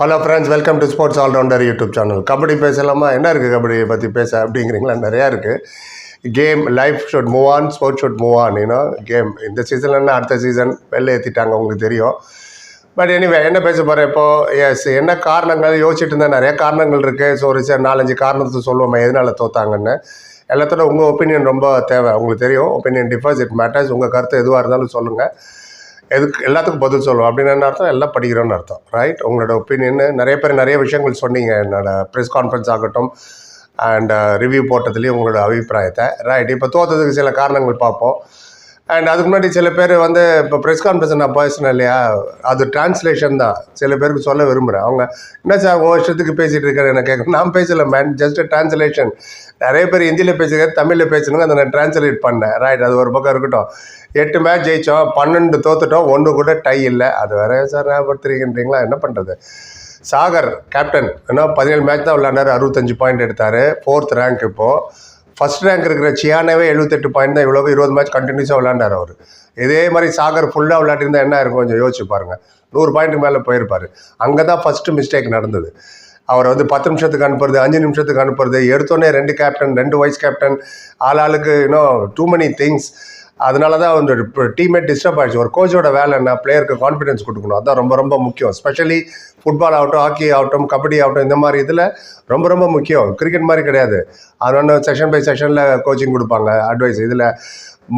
Hello friends welcome to sports allrounder YouTube channel kabaddi பேசலாமா? என்ன இருக்குது கபடியை பற்றி பேச அப்படிங்கிறீங்களா? நிறையா இருக்குது game life should move on sports should move on ஏன்னா கேம் இந்த சீசன்லன்னா அடுத்த சீசன் வெளில ஏற்றிட்டாங்க உங்களுக்கு தெரியும். பட் எனிவே என்ன பேச போகிறேன் இப்போது எஸ் என்ன காரணங்கள்? யோசிச்சுட்டு இருந்தால் நிறைய காரணங்கள் இருக்குது ஸோ ஒரு சார் நாலஞ்சு காரணத்தை சொல்லுவோம்? எதனால் தோத்தாங்கன்னு. எல்லாத்தோட உங்கள் ஒப்பீனியன் ரொம்ப தேவை. உங்களுக்கு தெரியும். ஒப்பீனியன் டிஃபர்ஸ் இட் மேட்டர்ஸ் உங்கள் கருத்து எதுவாக இருந்தாலும் சொல்லுங்கள் எதுக்கு எல்லாத்துக்கும் பதில் சொல்லுவோம் அப்படின்னு என்ன அர்த்தம்? எல்லாம் படிக்கிறோன்னு அர்த்தம். ரைட் உங்களோட ஒப்பீனியன் நிறைய பேர் நிறைய விஷயங்கள் சொன்னீங்க. என்னோட ப்ரெஸ் கான்ஃபரன்ஸ் ஆகட்டும் அண்ட் ரிவ்யூ uh, போட்டதுலேயும் உங்களோட அபிப்பிராயத்தை. ரைட் இப்போ தோத்ததுக்கு சில காரணங்கள் பார்ப்போம். அண்ட் அதுக்கு முன்னாடி சில பேர் வந்து இப்போ ப்ரெஸ் கான்ஃபரன்ஸ் நான் பேசினேன் இல்லையா? அது டிரான்ஸ்லேஷன் தான். சில பேருக்கு சொல்ல விரும்புகிறேன் அவங்க என்ன சார் உங்கள் வருஷத்துக்கு பேசிகிட்டு இருக்காரு? எனக்கு கேட்க நான் பேசல மேன் ஜஸ்ட் டிரான்ஸ்லேஷன் நிறைய பேர் ஹிந்தியில் பேசுகிறாரு தமிழில் பேசணுங்க அதை நான் டிரான்ஸ்லேட் பண்ணேன். ரைட் அது ஒரு பக்கம் இருக்கட்டும். எட்டு மேட்ச் ஜெயித்தோம் பன்னெண்டு தோத்துட்டோம் ஒன்று கூட டை இல்லை. அது வேறு சார் ஞாபகப்படுத்துறீங்கன்றீங்களா? என்ன பண்ணுறது சாகர் கேப்டன் ஏன்னா பதினேழு மேட்ச் தான் விளையாண்டாரு அறுபத்தஞ்சு பாயிண்ட் எடுத்தார். ஃபோர்த் ரேங்க் இப்போது ஃபஸ்ட் ரேங்க் இருக்கிற சியானவே எழுபத்தெட்டு பாயிண்ட் தான் இவ்வளோ இருபது மேட்ச் கண்டினியூஸாக விளாண்டார் அவர். இதே மாதிரி சாகர் ஃபுல்லாக விளையாட்டிருந்தா என்ன இருக்கும் கொஞ்சம் யோசிச்சு பாருங்க. நூறு பாயிண்ட்டுக்கு மேலே போயிருப்பார். அங்கே தான் ஃபஸ்ட்டு மிஸ்டேக் நடந்தது. அவரை வந்து பத்து நிமிஷத்துக்கு அனுப்புறது அஞ்சு நிமிஷத்துக்கு அனுப்புறது எடுத்தோடனே ரெண்டு கேப்டன் ரெண்டு வைஸ் கேப்டன் ஆள் ஆளுக்கு இன்னும் டூ மெனி திங்ஸ் அதனால தான் வந்து டீமே டிஸ்டர்ப் ஆயிடுச்சு. ஒரு கோச்சோட வேலை என்ன? பிளேயருக்கு கான்ஃபிடன்ஸ் கொடுக்கணும். அதான் ரொம்ப ரொம்ப முக்கியம். ஸ்பெஷலி ஃபுட்பால் ஆகட்டும் ஹாக்கி ஆகட்டும் கபடி ஆகட்டும் இந்த மாதிரி இதில் ரொம்ப ரொம்ப முக்கியம். கிரிக்கெட் மாதிரி கிடையாது. அது ஒன்று செஷன் பை செஷனில் கோச்சிங் கொடுப்பாங்க அட்வைஸ் இதில்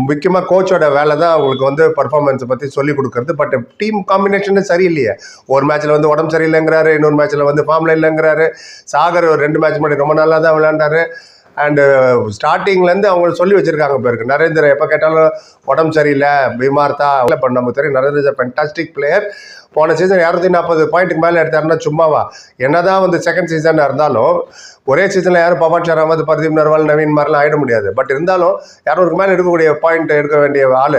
முக்கியமாக கோச்சோட வேலை தான் அவங்களுக்கு வந்து பர்ஃபார்மன்ஸை பற்றி சொல்லி கொடுக்குறது. பட் டீம் காம்பினேஷன் சரியில்லையே. ஒரு மேட்ச்சில் வந்து உடம்பு சரியில்லைங்கிறாரு இன்னொரு மேட்ச்சில் வந்து ஃபார்மில் இல்லைங்கிறாரு. சாகர் ஒரு ரெண்டு மேட்ச் முன்னாடி ரொம்ப நல்லா தான் விளையாண்டாரு. அண்டு ஸ்டார்டிங்லேருந்து uh, அவங்க சொல்லி வச்சுருக்காங்க பேருக்கு நரேந்திர எப்போ கேட்டாலும் உடம்பு சரியில்லை பீமார் இல்லை பண்ண நமக்கு தெரியும் நரேந்திர ஃபென்டாஸ்டிக் பிளேயர் போன சீசன் இரநூத்தி நாற்பது பாயிண்ட்டுக்கு மேலே எடுத்தாருன்னா சும்மாவா? என்னதான் வந்து செகண்ட் சீசனாக இருந்தாலும் ஒரே சீசனில் யாரும் பவன் ஷராமத் பர்தீப் நர்வால் நவீன் மாதிரிலாம் ஆயிட முடியாது. பட் இருந்தாலும் இரநூறுக்கு மேலே எடுக்கக்கூடிய பாயிண்ட் எடுக்க வேண்டிய ஆள்.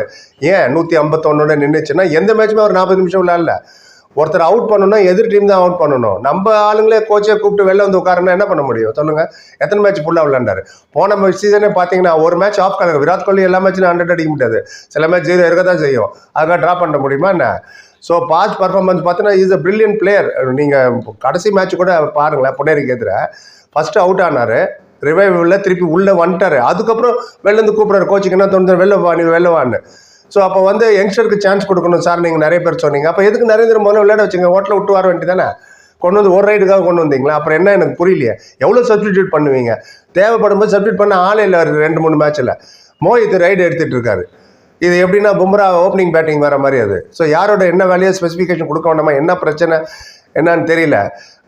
ஏன்? நூற்றி ஐம்பத்தொன்னோட நின்றுச்சுன்னா எந்த மேட்சுமே ஒரு நாற்பது நிமிஷம் விளையாடல ஒருத்தர் அவுட் பண்ணணும்னா எதிர் டீம் தான் அவுட் பண்ணணும். நம்ம ஆளுங்களே கோச்சை கூப்பிட்டு வெளில வந்து உட்காரனா என்ன பண்ண முடியும்? சொல்லுங்க. எத்தனை மேட்ச் ஃபுல்லாக விளையாண்டாரு? போன சீசனே பார்த்தீங்கன்னா ஒரு மேட்ச் ஆஃப் கலங்க விராட் கோலி எல்லா மேட்ச்லையும் ஹண்ட்ரட் அடிக்க முடியாது. சில மேட்ச் ஜீரோ இருக்க தான் செய்யும். அதுக்காக ட்ரா பண்ண முடியுமா என்ன? ஸோ பாஸ்ட் பர்ஃபார்மன்ஸ் பார்த்தீங்கன்னா இஸ் அ பிரில்லியன் பிளேயர் நீங்கள் கடைசி மேட்ச் கூட பாருங்களேன் புனேரிக்கு எதிர. ஃபஸ்ட்டு அவுட் ஆனார். ரிவைவில் திருப்பி உள்ளே வந்துட்டாரு. அதுக்கப்புறம் வெளிலேருந்து கூப்பிட்றாரு கோச்சிங் என்ன தோணுது வெளில வா நீ வெளில வான்னு. ஸோ அப்போ வந்து யங்ஸ்டருக்கு சான்ஸ் கொடுக்கணும் சார் நீங்கள் நிறைய பேர் சொன்னீங்க. அப்போ எதுக்கு நரேந்திர முதல்ல விளையாட வச்சுங்க? ஹோட்டலில் விட்டு வர வேண்டியதானே கொண்டு வந்து ஒரு ரைடுக்காக கொண்டு வந்தீங்களா? அப்புறம் என்ன எனக்கு புரியலையே. எவ்வளோ சப்ஸ்டியூட் பண்ணுவீங்க? தேவைப்படும் போது சப்ஸ்டியூட் பண்ண ஆளே இல்லை ரெண்டு மூணு மேட்ச்சில் மோஹித் ரைடு எடுத்துகிட்டு இருக்காரு. இது எப்படின்னா பும்ரா ஓப்பனிங் பேட்டிங் வர மாதிரி அது. ஸோ யாரோட என்ன வேலையை ஸ்பெசிஃபிகேஷன் கொடுக்க வேண்டாமா? என்ன பிரச்சனை? என்னன்னு தெரியல.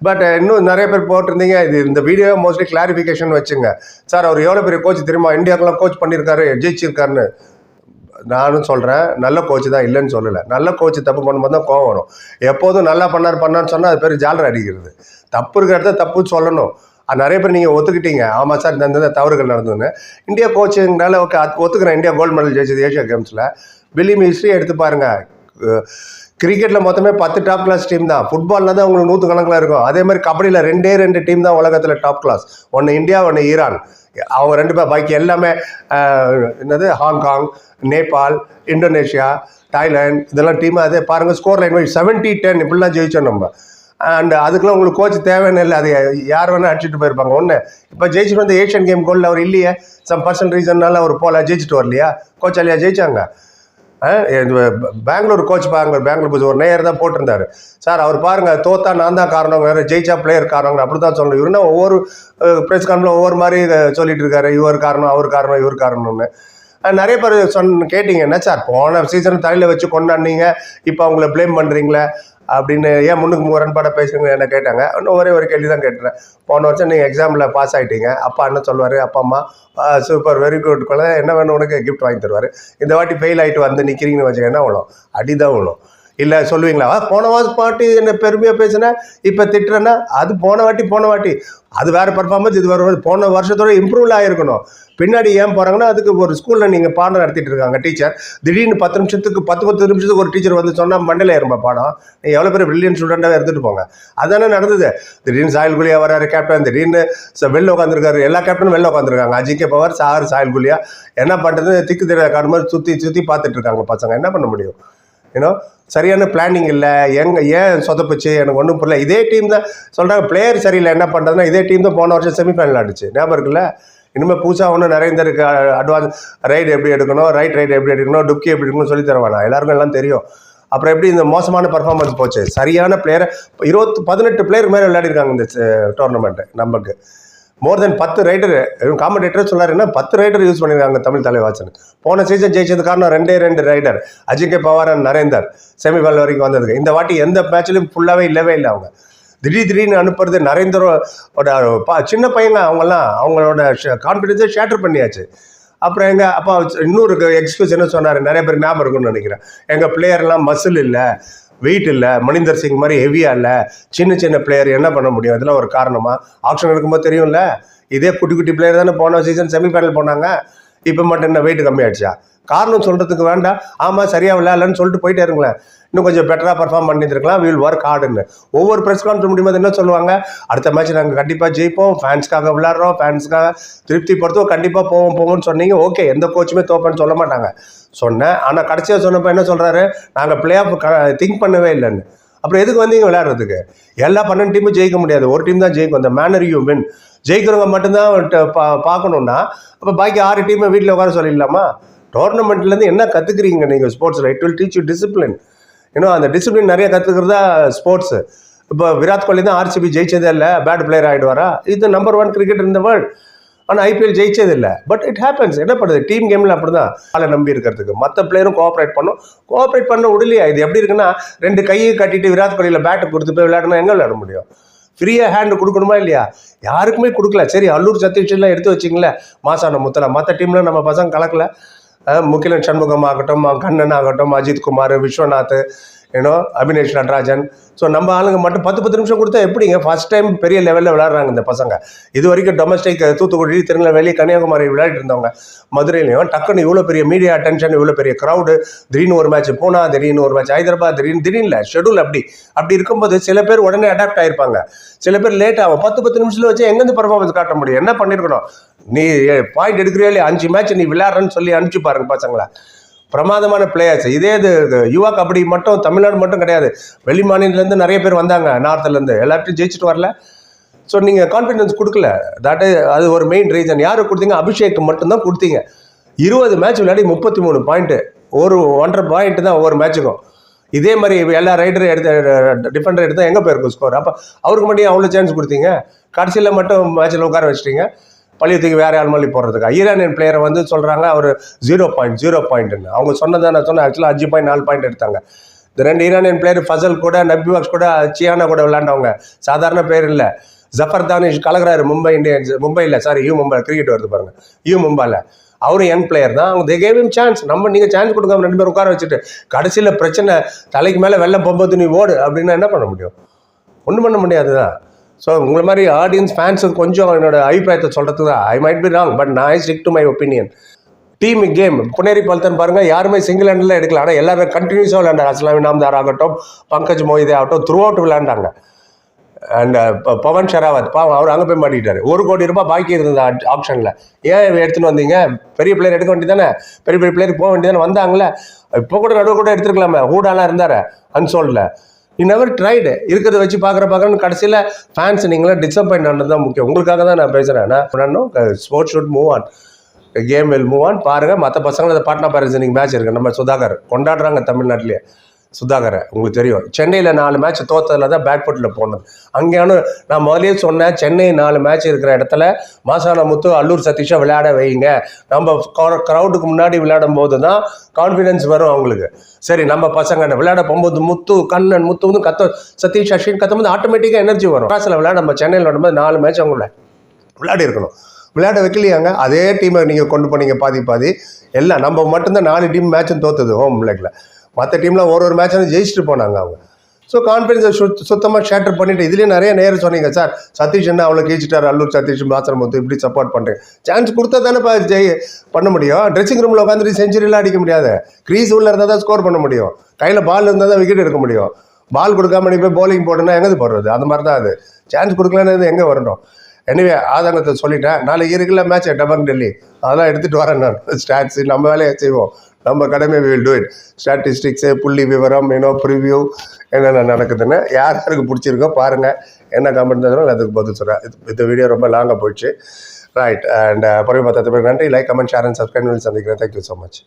பட் இன்னும் நிறைய பேர் போட்டிருந்தீங்க. இது இந்த வீடியோ மோஸ்ட்லி கிளாரிஃபிகேஷன் வச்சுங்க. சார் அவர் எவ்வளோ பெரிய கோச் தெரியுமா? இந்தியாக்கெல்லாம் கோச் பண்ணியிருக்காரு ஜெயிச்சிருக்காருன்னு. நானும் சொல்கிறேன் நல்ல கோச்சு தான் இல்லைன்னு சொல்லலை. நல்ல கோச்சு தப்பு பண்ணும்போது தான் கோவம் வரும். எப்போதும் நல்லா பண்ணார் பண்ணான்னு சொன்னால் அது பேர் ஜாலர் அடிக்கிறது. தப்பு இருக்கிற இடத்த தப்பு சொல்லணும். நிறைய பேர் நீங்கள் ஒத்துக்கிட்டீங்க. ஆமாம் சார் இந்த இந்த தவறுகள் நடந்ததுன்னு. இந்தியா கோச்சுங்கனால ஓகே ஒத்துக்கிறேன். இந்தியா கோல்டு மெடல் ஜெயிச்சது ஏஷியா கேம்ஸில் பிலிம் ஹிஸ்ட்ரி எடுத்து பாருங்கள் கிரிக்கெட்டில் மொத்தமே பத்து டாப் கிளாஸ் டீம் தான். ஃபுட்பாலில் தான் உங்களுக்கு நூற்று கணக்கில் இருக்கும். அதே மாதிரி கபடியில் ரெண்டே ரெண்டு டீம் தான் உலகத்தில் டாப் கிளாஸ் ஒன்று இந்தியா ஒன்று ஈரான். அவங்க ரெண்டு பேர் பாக்கி எல்லாமே என்னது? Hong Kong Nepal Indonesia Thailand இதெல்லாம் டீம் அதே பாருங்கள் score line wise seventy ten இப்படிலாம் ஜெயிச்சோம் நம்ம. அண்ட் அதுக்கெல்லாம் உங்களுக்கு கோச் தேவைன்னு இல்லை. அது யார் வேணால் அடிச்சுட்டு போயிருப்பாங்க. ஒன்று இப்போ ஜெயிச்சுட்டு வந்து ஏஷியன் கேம் கோல்டில் அவர் இல்லையே. சம் பர்சன் ரீசன்னால அவர் போகல ஜெயிச்சுட்டு வரலையா? கோச் அலியா ஜெயிச்சாங்க. பெங்களூர் கோச் பாருங்க பெங்களூர் கோச் ஒரு நேயர் தான் போட்டிருந்தாரு. சார் அவர் பாருங்கள் தோத்தா நான் தான் காரணம் வேறு ஜெயிச்சா பிளேயர் காரணம் அப்படி தான் சொல்லணும். இவருன்னா ஒவ்வொரு ப்ரெஸ் கான்ஃபரன்ஸ் ஒவ்வொரு மாதிரி சொல்லிட்டு இருக்காரு. இவர் காரணம் அவர் காரணம் இவர் காரணம்னு. நிறைய பேர் சொன்ன கேட்டீங்க என்ன சார் போன சீசன் தலையில் வச்சு கொண்டாடினீங்க இப்போ அவங்கள ப்ளேம் பண்ணுறீங்களே அப்படின்னு ஏன் முன்னுக்கு முரண்பாடாக பேசுங்க என்ன கேட்டாங்க? இன்னும் ஒரே ஒரு கேள்வி தான் கேட்டுறேன். போன வருஷம் நீங்கள் எக்ஸாமில் பாஸ் ஆகிட்டீங்க அப்பா என்ன சொல்வார் அப்பா அம்மா சூப்பர் வெரி குட் குழந்தை என்ன வேணும் உனக்கு? கிஃப்ட் வாங்கி தருவார். இந்த வாட்டி ஃபெயில் ஆகிட்டு வந்து நிற்கிறீங்கன்னு வச்சுக்க என்ன விழும் அடிதான் விழும் இல்லை சொல்லுவீங்களா? போன வாட்டி பாட்டி என்ன பெருமையாக பேசினேன் இப்போ திட்டுறேன்னா அது போன வாட்டி போன வாட்டி. அது வேறு பர்ஃபார்மன்ஸ் இது வேறு போன வருஷத்தோட இம்ப்ரூவ் ஆகிருக்கணும் பின்னாடி ஏன் போகிறாங்கன்னா அதுக்கு ஒரு ஸ்கூலில் நீங்கள் பாடம் நடத்திட்டு இருக்காங்க டீச்சர் திடீர்னு பத்து நிமிஷத்துக்கு பத்து பத்து நிமிஷத்துக்கு ஒரு டீச்சர் வந்து சொன்னால் மண்டல ஏறுமா பாடம். நீங்கள் எவ்வளோ பேர் பிரில்லியன் ஸ்டூடெண்ட்டாக எடுத்துகிட்டு போங்க. அதானே நடந்தது. திடீர்னு சாயல் குலியா வராரு கேப்டன் திடீர்னு வெளில உட்காந்துருக்காரு எல்லா கேப்டனும் வெளில உட்காந்துருக்காங்க அஜிகே பவர் சார் சாயல் குலியா என்ன பண்ணுறது திக்கு தெரியாத காடு மாதிரி சுற்றி சுற்றி பார்த்துட்டு இருக்காங்க பசங்க. என்ன பண்ண முடியும்? ஏன்னா சரியான பிளானிங் இல்லை. எங்க ஏன் சொதப்புச்சு? எனக்கு ஒன்றும் புரியல. இதே டீம் தான் சொல்கிறாங்க பிளேயர் சரியில்லை என்ன பண்ணுறதுன்னா இதே டீம் தான் போன வருஷம் செமிஃபைனல் ஆடிச்சு. ஞாபகம் இருக்குல்ல? இனிமேல் புதுசாக ஒன்று நரேந்தருக்கு அட்வான்ஸ் ரைடு எப்படி எடுக்கணும்? ரைட் ரைட் எப்படி எடுக்கணும்? டுப்கி எப்படி எடுக்கணும்னு சொல்லி தருவானா எல்லாருக்கும் எல்லாம் தெரியும். அப்புறம் எப்படி இந்த மோசமான பர்ஃபார்மன்ஸ் போச்சு? சரியான பிளேயரை இருபத்து பதினெட்டு பிளேயர் மேலே விளையாடிருக்காங்க இந்த eh, டோர்னமெண்ட்டு நமக்கு மோர் தென் பத்து ரைடர் காமெடேட்டர் சொன்னாருன்னா பத்து ரைடர் யூஸ் பண்ணியிருக்காங்க தமிழ் தலைவாசன் போன சீசன் ஜெயிச்சது காரணம் ரெண்டே ரெண்டு rider Ajinkya Pawar and Narender semifinal வரைக்கும் வந்ததுக்கு. இந்த வாட்டி எந்த மேட்ச்லையும் ஃபுல்லாகவே இல்லவே இல்லை அவங்க. திடீர் திடீர்னு அனுப்புறது நரேந்தரோட பா சின்ன பையங்க அவங்கெல்லாம் அவங்களோட கான்ஃபிடென்ஸை ஷேட்டர் பண்ணியாச்சு. அப்புறம் எங்கள் அப்பா இன்னொரு எக்ஸ்கியூஸ் என்ன சொன்னார் நிறைய பேர் ஞாபகம் இருக்கும்னு நினைக்கிறேன். எங்கள் பிளேயர்லாம் மசில் இல்லை. வெயிட் இல்லை மணிந்தர் சிங் மாதிரி ஹெவியாக இல்லை சின்ன சின்ன பிளேயர் என்ன பண்ண முடியும்? இதெல்லாம் ஒரு காரணமாக ஆப்ஷன் இருக்கும்போது தெரியும்ல இதே குட்டி குட்டி பிளேயர் தானே போன சீசன் செமிஃபைனல் போனாங்க இப்போ மட்டும் என்ன வெயிட் கம்மியாயிடுச்சா? காரணம் சொல்கிறதுக்கு வேண்டாம். ஆமாம் சரியாக விளையாடலன்னு சொல்லிட்டு போயிட்டே இருங்களேன். இன்னும் கொஞ்சம் பெட்டராக பர்ஃபார்ம் பண்ணியிருக்கலாம் வில் ஒர்க் ஹார்டுன்னு ஒவ்வொரு ப்ரெஸ் கான்ஃபரன்ஸ் முடியும்போது என்ன சொல்லுவாங்க? அடுத்த மேட்ச் நாங்கள் கண்டிப்பாக ஜெயிப்போம். ஃபேன்ஸ்க்காக விளாட்றோம் ஃபேன்ஸ்க்காக திருப்தி படுத்துவோம் கண்டிப்பாக போவோம் போவோம்னு சொன்னீங்க. ஓகே எந்த கோச்சுமே தோப்பேன்னு சொல்ல மாட்டாங்க. சொன்னேன். ஆனால் கடைசியாக சொன்னப்போ என்ன சொல்கிறாரு நாங்கள் பிளே ஆஃப் திங்க் பண்ணவே இல்லைன்னு. அப்புறம் எதுக்கு வந்தீங்க விளையாடுறதுக்கு? எல்லா பன்னெண்டு டீமும் ஜெயிக்க முடியாது. ஒரு டீம் தான் ஜெயிக்கும். அந்த மேனர் யூ வின் ஜெயிக்கிறவங்க மட்டும்தான் பா பார்க்கணுன்னா அப்போ பாக்கி ஆறு டீமை வீட்டில் உட்கார சொல்லிடலாமா? டோர்னமெண்ட்லேருந்து என்ன கற்றுக்குறீங்க நீங்கள் ஸ்போர்ட்ஸில் it will teach you discipline இன்னும் அந்த டிசிப்ளின் நிறைய கற்றுக்கிறதா ஸ்போர்ட்ஸு இப்போ விராட் கோலி தான் ஆர்சிபி ஜெயிச்சதே இல்லை. பேட் பிளேயர் ஆகிடுவாரா இது நம்பர் ஒன் கிரிக்கெட் இந்த வேர்ல்ட் ஆனால் ஐபிஎல் ஜெயிச்சது இல்லை பட் இட் ஹேப்பன்ஸ் என்ன பண்ணுது? டீம் கேமில் அப்படி தான் ஆளை நம்பி இருக்கிறதுக்கு. மற்ற பிளேயரும் கோஆப்ரேட் பண்ணும். கோஆப்ரேட் பண்ண விடலையா இது எப்படி இருக்குன்னா ரெண்டு கையை கட்டிட்டு விராட் கோலியில் பேட்டை கொடுத்து போய் விளையாடணும் எங்கே விளையாட முடியும்? ஃப்ரீயாக ஹேண்டு கொடுக்கணுமா இல்லையா? யாருக்குமே கொடுக்கல. சரி அல்லூர் சதீஷ்லாம் எடுத்து வச்சிங்களேன். மாசான முத்தலா மற்ற டீமில் நம்ம பசங்க கலக்கல. முகிலன் சண்முகம் ஆகட்டும் கண்ணன் ஆகட்டும் அஜித் குமார் விஸ்வநாத் ஏன்னோ அபினேஷ் நடராஜன். ஸோ நம்ம ஆளுங்க மட்டும் பத்து பத்து நிமிஷம் கொடுத்தா எப்படிங்க? ஃபர்ஸ்ட் டைம் பெரிய லெவலில் விளையாடுறாங்க இந்த பசங்க. இது வரைக்கும் டொமஸ்டிக் தூத்துக்குடி திருநெல்வேலி கன்னியாகுமரி விளையாடிட்டு இருந்தவங்க. மதுரையிலையும் டக்குன்னு இவ்வளோ பெரிய மீடியா அட்டென்ஷன் இவ்வளோ பெரிய க்ரௌடு திடீர்னு ஒரு மேட்ச் பூனா திடீர்னு ஒரு மேட்ச் ஹைதராபாத் திடீர்னு திடீர்னு இல்லை ஷெடியூல் அப்படி. அப்படி இருக்கும்போது சில பேர் உடனே அடாப்ட் ஆயிருப்பாங்க. சில பேர் லேட் ஆகும். பத்து பத்து நிமிஷத்தில் வச்சு எங்கேருந்து பர்ஃபார்மன்ஸ் காட்ட முடியும்? என்ன பண்ணியிருக்கணும் நீ பாயிண்ட் எடுக்கிறியோ அஞ்சு மேட்ச் நீ விளையாடுறன்னு சொல்லி அனுப்பிச்சு பாருங்க பசங்களை. பிரமாதமான பிளேயர்ஸ் இதே இது யுவா கபடி மட்டும் தமிழ்நாடு மட்டும் கிடையாது. வெளி மாநிலத்துலேருந்து நிறைய பேர் வந்தாங்க நார்த்துலேருந்து எல்லாத்தையும் ஜெயிச்சுட்டு வரல. ஸோ நீங்கள் கான்ஃபிடன்ஸ் கொடுக்கல. தட் அது ஒரு மெயின் ரீசன் யாருக்கு கொடுத்தீங்க? அபிஷேக் மட்டும்தான் கொடுத்தீங்க. இருபது மேட்ச் விளையாடி முப்பத்தி மூணு பாயிண்ட்டு ஒரு ஒன்றரை பாயிண்ட் தான் ஒவ்வொரு மேட்சுக்கும் இதே மாதிரி எல்லா ரைடரும் எடுத்த டிஃபெண்டர் எடுத்தால் எங்கே போயிருக்கும் ஸ்கோர் அப்போ அவருக்கு மட்டும் அவ்வளோ சான்ஸ் கொடுத்தீங்க? கடைசியில் மட்டும் மேட்ச்சில் உட்கார வச்சிட்டீங்க. பள்ளியத்துக்கு வேற ஆள் மாதிரி போடுறதுக்கு? ஈரானியன் பிளேயரை வந்து சொல்கிறாங்க அவர் ஜீரோ பாயிண்ட் ஜீரோ பாயிண்ட்னு அவங்க சொன்னதை நான் சொன்னேன். ஆக்சுவலாக அஞ்சு பாயிண்ட் நாலு பாயிண்ட் எடுத்தாங்க. இந்த ரெண்டு ஈரானியன் பிளேயர் ஃபசல் கூட நபிவாக்ஸ் கூட சியானா கூட விளாண்டவங்க சாதாரண பேர் இல்லை. ஜஃபர் தானிஷ் கலகிறாரு மும்பை இந்தியன்ஸ் மும்பையில் சாரி யூ மும்பை கிரிக்கெட் வருது பாருங்க. யூ மும்பையில் அவரும் யங் பிளேயர் தான். அவங்க தே கேவ் சான்ஸ் நம்ம நீங்கள் சான்ஸ் கொடுக்காம ரெண்டு பேரும் உட்கார வச்சுட்டு கடைசியில் பிரச்சனை தலைக்கு மேலே வெள்ளம் போகும்போது நீ ஓடு அப்படின்னா என்ன பண்ண முடியும்? ஒன்றும் பண்ண முடியாது தான் ஸோ உங்களை மாதிரி ஆடியன்ஸ் ஃபேன்ஸ் கொஞ்சம் என்னோட அபிப்பிராயத்தை சொல்கிறது தான் I might be wrong but நான் I stick to my opinion team game Puneri Paltan பாருங்க யாருமே சிங்கிள் ஹேண்டில் எடுக்கல. ஆனால் எல்லாருமே கண்டினியூஸாக விளையாண்டாங்க. அஸ்லாமி நாம்தார் ஆகட்டும் பங்கஜ் மொய்தே ஆகட்டும் த்ரூ அவுட் விளையாண்டாங்க அண்ட் பவன் ஷெராவத் பாவம் அவர் அங்கே போய் மாட்டிக்கிட்டாரு. ஒரு கோடி ரூபாய் பாக்கி இருந்தது ஆப்ஷனில் ஏன் எடுத்துன்னு வந்தீங்க? பெரிய பிளேயர் எடுக்க வேண்டியதானே பெரிய பெரிய பிளேயர் போக வேண்டியதானே வந்தாங்களே இப்போ கூட நடுவு கூட எடுத்துருக்கலாமே. ஹூடாலாம் இருந்தார் அன்சோல்டில் நீ நெவர் ட்ரைடு இருக்கிறத வச்சு பார்க்குற பார்க்குறேன்னு கடைசியில் ஃபேன்ஸ் நீங்களாம் டிசப்பாயிண்ட் ஆனது தான் முக்கியம். உங்களுக்காக தான் நான் பேசுகிறேன் நான் sports should move on game will move on பாருங்கள் மற்ற பசங்களை அதை பாட்னா பாரிஸ் மேட்ச் இருக்குது நம்ம சுதாகர் கொண்டாடுறாங்க தமிழ்நாட்டிலேயே. சுதாகரை உங்களுக்கு தெரியும். சென்னையில் நாலு மேட்ச் தோத்ததில் தான் பேட் ஃபுட்டில் போனது. அங்கேயானு நான் முதலே சொன்னேன் சென்னை நாலு மேட்ச் இருக்கிற இடத்துல மாசான முத்து அல்லூர் சதீஷை விளையாட வைங்க. நம்ம க்ரௌடுக்கு முன்னாடி விளையாடும் போது தான் கான்ஃபிடன்ஸ் வரும் அவங்களுக்கு. சரி நம்ம பசங்க விளையாட போகும்போது முத்து கண்ணன் முத்து வந்து கத்த சதீஷ் அஸ்வின் கத்தும்போது ஆட்டோமேட்டிக்காக எனர்ஜி வரும். காசில் விளையாட நம்ம சென்னையில் விளையாடும்போது நாலு மேட்ச் அவங்கள விளையாடி இருக்கணும். விளையாட வைக்கலையாங்க? அதே டீமை நீங்கள் கொண்டு போனீங்க பாதி பாதி. எல்லாம் நம்ம மட்டும்தான் நாலு டீம் மேட்சும் தோத்துது ஹோம் லெக்கில் மற்ற டீமில் ஒரு ஒரு மேட்சும் ஜெயிச்சுட்டு போனாங்க அவங்க. ஸோ கான்ஃபிடன்ஸை சுத் சுத்தமாக ஷேட்டர் பண்ணிட்டு இதுலேயே நிறைய நேரம் சொன்னீங்க சார் சதீஷ் என்ன அவ்வளோ கீழ்ச்சிட்டார்? அல்லூர் சதீஷ் பாத்திரமுத்து இப்படி சப்போர்ட் பண்ணுறேன் சான்ஸ் கொடுத்தா தானே இப்போ ஜெய் பண்ண முடியும். ட்ரெஸ்ஸிங் ரூமில் உட்காந்துட்டு செஞ்சுரியெலாம் அடிக்க முடியாது. க்ரீஸ் உள்ள இருந்தால் தான் ஸ்கோர் பண்ண முடியும். கையில் பால் இருந்தால் தான் விக்கெட் எடுக்க முடியும். பால் கொடுக்காம நீ போய் போலிங் போடுனா எங்கே போடுறது? அந்த மாதிரி தான் அது. சான்ஸ் கொடுக்கலன்னு எங்கே வரணும்? எனவே ஆதங்கத்தை சொல்லிட்டேன். நாளைக்கு இருக்குல்ல மேட்ச் டபங் டெல்லி. அதெல்லாம் எடுத்துகிட்டு வரேன் நான். ஸ்டாட்ஸு நம்ம வேலையை செய்வோம். நம்ம கடமை வில் டூ இட் ஸ்டாட்டிஸ்டிக்ஸு புள்ளி விவரம் யூனோ ப்ரிவ்யூ என்னென்ன நடக்குதுன்னு யார் யாருக்கு பிடிச்சிருக்கோ பாருங்கள் என்ன கமெண்ட் தந்தாலும் நான் அதுக்கு பதில் சொல்கிறேன் இந்த வீடியோ ரொம்ப லாங்காக போயிடுச்சு. ரைட் அண்ட் பொறுமை பார்த்ததுக்கு நன்றி. Like comment share and subscribe சந்திக்கிறேன். Thank you so much